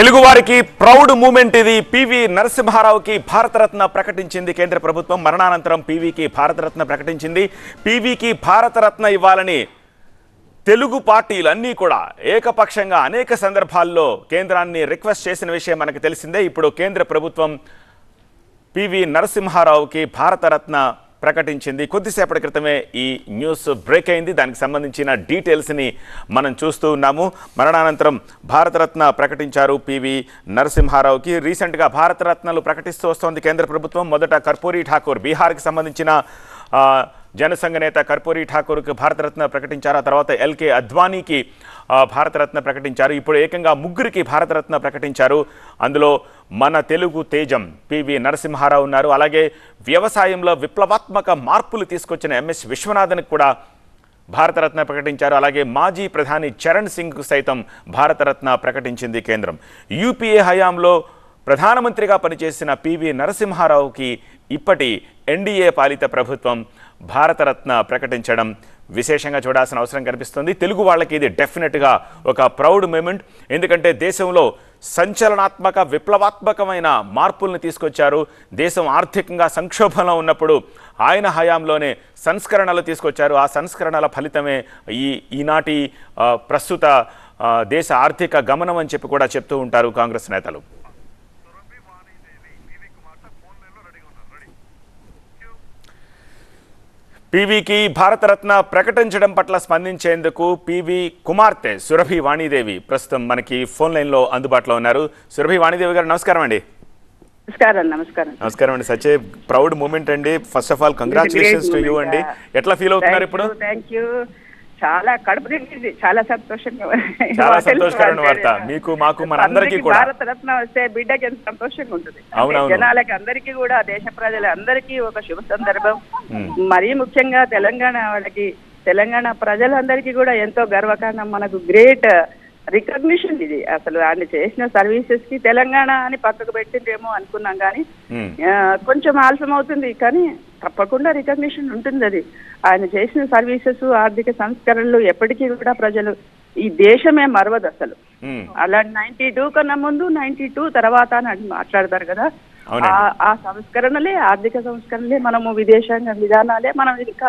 తెలుగువారికి proud moment ఇది. PV నరసింహారావుకి భారతరత్న ప్రకటించింది కేంద్ర ప్రభుత్వం. మరణానంతరం పివికి భారతరత్న ప్రకటించింది. పివికి భారతరత్న ఇవ్వాలని తెలుగు పార్టీలు అన్నీ కూడా ఏకపక్షంగా అనేక సందర్భాల్లో కేంద్రాన్ని రిక్వెస్ట్ చేసిన విషయం మనకు తెలిసిందే. ఇప్పుడు కేంద్ర ప్రభుత్వం పివి నరసింహారావుకి భారతరత్న ప్రకటించింది. కొద్దిసేపటి క్రితమే ఈ న్యూస్ బ్రేక్ అయింది. దానికి సంబంధించిన డీటెయిల్స్ని మనం చూస్తూ ఉన్నాము. మరణానంతరం భారతరత్న ప్రకటించారు పివి నరసింహారావుకి. రీసెంట్గా భారతరత్నలు ప్రకటిస్తూ వస్తోంది కేంద్ర ప్రభుత్వం. మొదట కర్పూరి ఠాకూర్ బీహార్కి సంబంధించిన జనసంఘ నేత కర్పూరి ఠాకూర్కి భారతరత్న ప్రకటించారు. ఆ తర్వాత ఎల్కే అద్వానీకి భారతరత్న ప్రకటించారు. ఇప్పుడు ఏకంగా ముగ్గురికి భారతరత్న ప్రకటించారు. అందులో మన తెలుగు తేజం పివి నరసింహారావు ఉన్నారు. అలాగే వ్యవసాయంలో విప్లవాత్మక మార్పులు తీసుకొచ్చిన ఎంఎస్ విశ్వనాథన్కి కూడా భారతరత్న ప్రకటించారు. అలాగే మాజీ ప్రధాని చరణ్ సింగ్కు సైతం భారతరత్న ప్రకటించింది కేంద్రం. యూపీఏ హయాంలో ప్రధానమంత్రిగా పనిచేసిన పివి నరసింహారావుకి ఇప్పటి ఎన్డీఏ పాలిత ప్రభుత్వం భారతరత్న ప్రకటించడం విశేషంగా చూడాల్సిన అవసరం కనిపిస్తుంది. తెలుగు వాళ్ళకి ఇది డెఫినెట్గా ఒక ప్రౌడ్ మూమెంట్. ఎందుకంటే దేశంలో సంచలనాత్మక విప్లవాత్మకమైన మార్పుల్ని తీసుకొచ్చారు. దేశం ఆర్థికంగా సంక్షోభంలో ఉన్నప్పుడు ఆయన హయాంలోనే సంస్కరణలు తీసుకొచ్చారు. ఆ సంస్కరణల ఫలితమే ఈ ఈనాటి ప్రస్తుత దేశ ఆర్థిక గమనం అని చెప్పి కూడా చెప్తూ ఉంటారు కాంగ్రెస్ నేతలు. పీవీకి భారతరత్న ప్రకటించడం పట్ల స్పందించేందుకు పీవీ కుమార్తె సురభి వాణిదేవి ప్రస్తుతం మనకి ఫోన్ లైన్లో అందుబాటులో ఉన్నారు. సురభి వాణిదేవి గారు నమస్కారం అండి. నమస్కారం నమస్కారం. నమస్కారం అండి. సచ్ ఏ ప్రౌడ్ మూమెంట్ అండి. First of all congratulations to you అండి. ఎట్లా ఫీల్ అవుతున్నారు ఇప్పుడు? థ్యాంక్ యూ చాలా కడుపు నిండింది. చాలా సంతోషంగా చాలా సంతోషకరమైన వార్త. మీకు, మాకు, మనందరికీ కూడా. భారత రత్న వస్తే బిడ్డకి ఎంత సంతోషంగా ఉంటుంది. జనాలకి అందరికీ కూడా దేశ ప్రజలందరికీ ఒక శుభ సందర్భం. మరీ ముఖ్యంగా తెలంగాణ వాళ్ళకి తెలంగాణ ప్రజలందరికీ కూడా ఎంతో గర్వకారణం. మనకు గ్రేట్ రికగ్నిషన్ ఇది. అసలు ఆయన చేసిన సర్వీసెస్కి తెలంగాణ అని పక్కకు పెట్టిందేమో అనుకున్నాం కానీ కొంచెం ఆలస్యం అవుతుంది కానీ తప్పకుండా రికగ్నిషన్ ఉంటుంది అది ఆయన చేసిన సర్వీసెస్ ఆర్థిక సంస్కరణలు ఎప్పటికీ కూడా ప్రజలు ఈ దేశమే మరవదు అసలు. అలా నైన్టీ టూ కన్నా ముందు నైన్టీ టూ తర్వాత అని మాట్లాడతారు కదా. ఆ- ఆ సంస్కరణలే ఆర్థిక సంస్కరణలే మనము విదేశాంగ విధానాలే మనం ఇంకా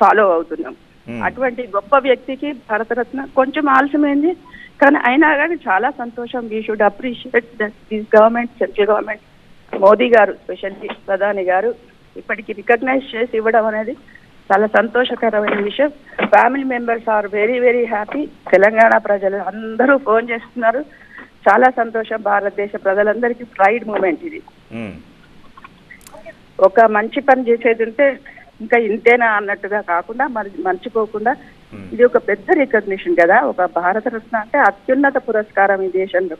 ఫాలో అవుతున్నాం. అటువంటి గొప్ప వ్యక్తికి భారతరత్న కొంచెం ఆలస్యమైంది కానీ అయినా కానీ చాలా సంతోషం we should appreciate that this government central government Modi garu specially ప్రధాని గారు ఇప్పటికి రికగ్నైజ్ చేసి ఇవ్వడం అనేది చాలా సంతోషకరమైన విషయం. Family members are very very happy Telangana ప్రజలు అందరూ ఫోన్ చేస్తున్నారు. చాలా సంతోషం. భారతదేశ ప్రజలందరికీ ప్రైడ్ మూమెంట్ ఇది. మ్మ్. ఒక మంచి పని చేసేది ఉంటే ఇంకా ఇంతేనా అన్నట్టుగా కాకుండా మరి మర్చిపోకుండా ఇది ఒక పెద్ద రికగ్నిషన్ కదా. ఒక భారత రత్న అంటే అత్యున్నత పురస్కారం ఈ దేశంలో.